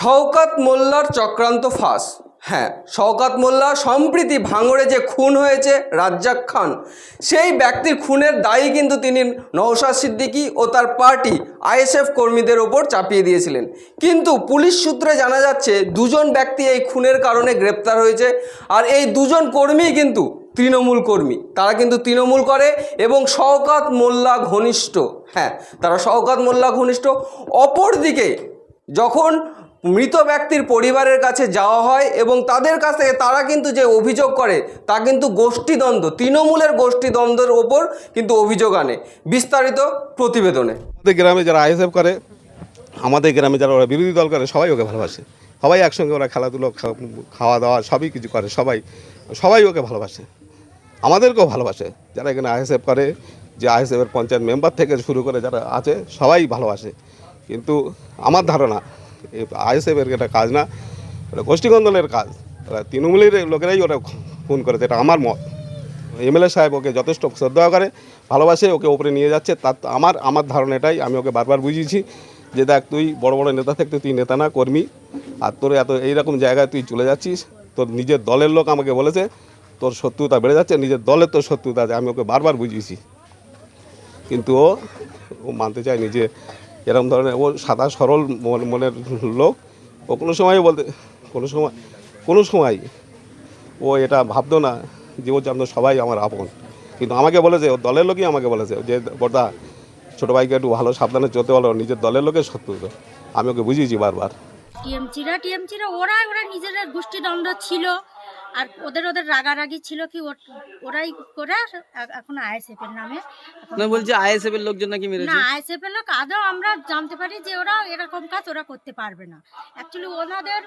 শওকাত মোল্লার চক্রান্ত ফাঁস। হ্যাঁ শওকাত মোল্লা সম্প্রীতি ভাঙড়ে যে খুন হয়েছে রাজ্জাক খান, সেই ব্যক্তির খুনের দায়ী কিন্তু তিনি নওশাদ সিদ্দিকী ও তার পার্টি আইএসএফ কর্মীদের ওপর চাপিয়ে দিয়েছিলেন। কিন্তু পুলিশ সূত্রে জানা যাচ্ছে, দুজন ব্যক্তি এই খুনের কারণে গ্রেপ্তার হয়েছে আর এই দুজন কর্মী কিন্তু তৃণমূল কর্মী। তারা কিন্তু তৃণমূল করে এবং শওকাত মোল্লা ঘনিষ্ঠ। হ্যাঁ তারা শওকাত মোল্লা ঘনিষ্ঠ। অপরদিকে যখন মৃত ব্যক্তির পরিবারের কাছে যাওয়া হয় এবং তাদের কাছ থেকে তারা কিন্তু যে অভিযোগ করে, তা কিন্তু গোষ্ঠীদ্বন্দ্ব, তৃণমূলের গোষ্ঠীদ্বন্দ্বের ওপর কিন্তু অভিযোগ আনে। বিস্তারিত প্রতিবেদনে। আমাদের গ্রামে যারা আইএসএফ করে, আমাদের গ্রামে যারা ওরা বিরোধী দল করে, সবাই ওকে ভালোবাসে। সবাই একসঙ্গে ওরা খেলাধুলো খাওয়া দাওয়া সবই কিছু করে, সবাই সবাই ওকে ভালোবাসে। আমাদেরকেও ভালোবাসে। যারা এখানে আইএসএফ করে, যে আইএসএফের পঞ্চায়েত মেম্বার থেকে শুরু করে যারা আছে, সবাই ভালোবাসে। কিন্তু আমার ধারণা আইএসএফের এটা কাজ না, ওটা গোষ্ঠীগন্দলের কাজ। ওরা তৃণমূলের লোকেরাই ওরা খুন করেছে, এটা আমার মত। এমএলএ সাহেব ওকে যথেষ্ট শ্রদ্ধা করে, ভালোবাসে, ওকে ওপরে নিয়ে যাচ্ছে। তার আমার আমার ধারণা এটাই আমি ওকে বারবার বুঝিয়েছি যে দেখ, তুই বড় বড় নেতা থাকতে তুই নেতা না, কর্মী। আর তোর এত এইরকম জায়গায় তুই চলে যাচ্ছিস, তোর নিজের দলের লোক আমাকে বলেছে, তোর শত্রুতা বেড়ে যাচ্ছে, নিজের দলের তোর শত্রুতা আছে, আমি ওকে বারবার বুঝিয়েছি। কিন্তু ও মানতে চায়নি যে এরকম ধরনের, ও সাদা সরল মন- মনের লোক। ও কোনো সময় বলতে, কোনো সময় কোনো সময় ও এটা ভাবতো না যে ও জানতো সবাই আমার আপন। কিন্তু আমাকে বলেছে, ও দলের লোকই আমাকে বলেছে, যে বর্দা, ছোটো ভাইকে একটু ভালো সাবধানে চলতে বলো, নিজের দলের লোকের শত্রু আমি ওকে বুঝিয়েছি বারবার। টিএমসিরা টিএমসিরা ওরা ওরা নিজেদের গোষ্ঠীদ্বন্দ্ব ছিল। আর ওদের ওদের রাগারাগি ছিল কি ওরাই করে এখন আইএসএফ এর নামে। না বলছে আইএসএফ এর লোকজন নাকি মেরেছে। না আইএসএফ এর লোক আদৌ আমরা জানতে পারি যে ওরা এরকম কাজ ওরা করতে পারবে না। অ্যাকচুয়ালি ওনাদের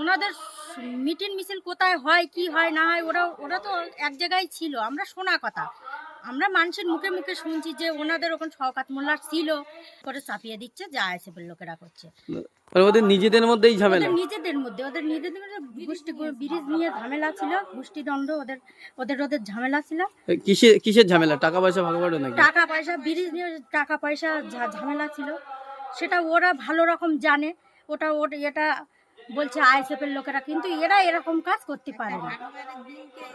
ওনাদের মিটিং মিছিল কোথায় হয় কি হয় না হয় ওরা ওরা তো এক জায়গায় ছিল। আমরা শোনা কথা। আমরা মানুষের মুখে মুখে শুনছি যে ওনাদের ওখানে শওকাত মোল্লার ছিল। করে চাপিয়ে দিচ্ছে যে এর লোকেরা করছে। ওদের নিজেদের মধ্যেই ঝামেলা? নিজেদের মধ্যে ওদের নিজেদের মধ্যে গোষ্ঠী ব্রিজ নিয়ে ঝামেলা ছিল গোষ্ঠীদ্বন্দ্ব ওদের ওদের ওদের ঝামেলা ছিল। কিসের কিসের ঝামেলা? টাকা পয়সা নাকি? টাকা পয়সা ব্রিজ নিয়ে টাকা পয়সা ঝামেলা ছিল। সেটা ওরা ভালো রকম জানে ওটা ওটা এটা বলছে আইএসএফ এর লোকেরা কিন্তু এরা এরকম কাজ করতে পারে না।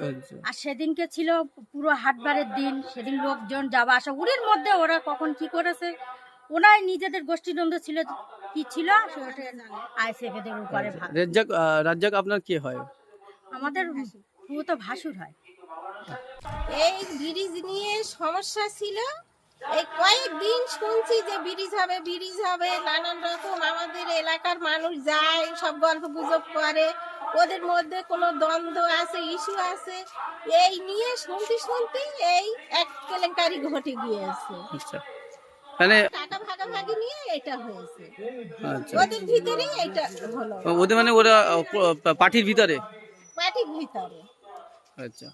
আচ্ছা। আর সেদিনকে ছিল পুরো হাটবারের দিন সেদিন লোকজন যাওয়া আসা উড়ির মধ্যে ওরা কখন কি করেছে ওনাই নিজেদের গোষ্ঠীদ্বন্দ্ব ছিল কি ছিল? আইএসএফ এদের উপরে রাজ্জাক রাজ্জাক আপনার কে হয়? আমাদের তো ভাসুর হয়। এই ব্রিজ নিয়ে সমস্যা ছিল এই কয়েকদিন শুনছি যে ব্রিজ হবে ব্রিজ হবে নানান রকম আমাদের এলাকার মানুষ যায় সব গল্প গুজব করে। ওদের মধ্যে কোনো দ্বন্দ্ব আছে ইস্যু আছে। এই নিয়ে শুনতে শুনতে এই এক কেলেঙ্কারি ঘটে গিয়েছে। আচ্ছা। মানে টাকা ভাগাভাগি নিয়ে এটা হয়েছে। আচ্ছা। ওদের ভিতরেই এটা হলো। ওদের মানে ওরা পার্টির ভিতরে? পার্টির ভিতরে। আচ্ছা।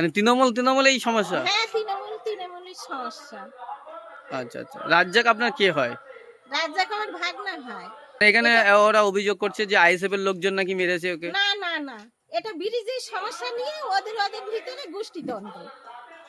মানে তৃণমূল তৃণমূল এই সমস্যা? হ্যাঁ তৃণমূল তৃণমূলের সমস্যা। আচ্ছা আচ্ছা। রাজ্জাক আপনার কে হয়? রাজ্জাক আমার ভাগনা হয় এখানে ওরা অভিযোগ করছে যে আইএসএফ এর লোকজন নাকি মেরেছে ওকে। না না না। এটা ব্রিজের সমস্যা নিয়ে ওদের ওদের ভিতরে গোষ্ঠীদ্বন্দ্ব।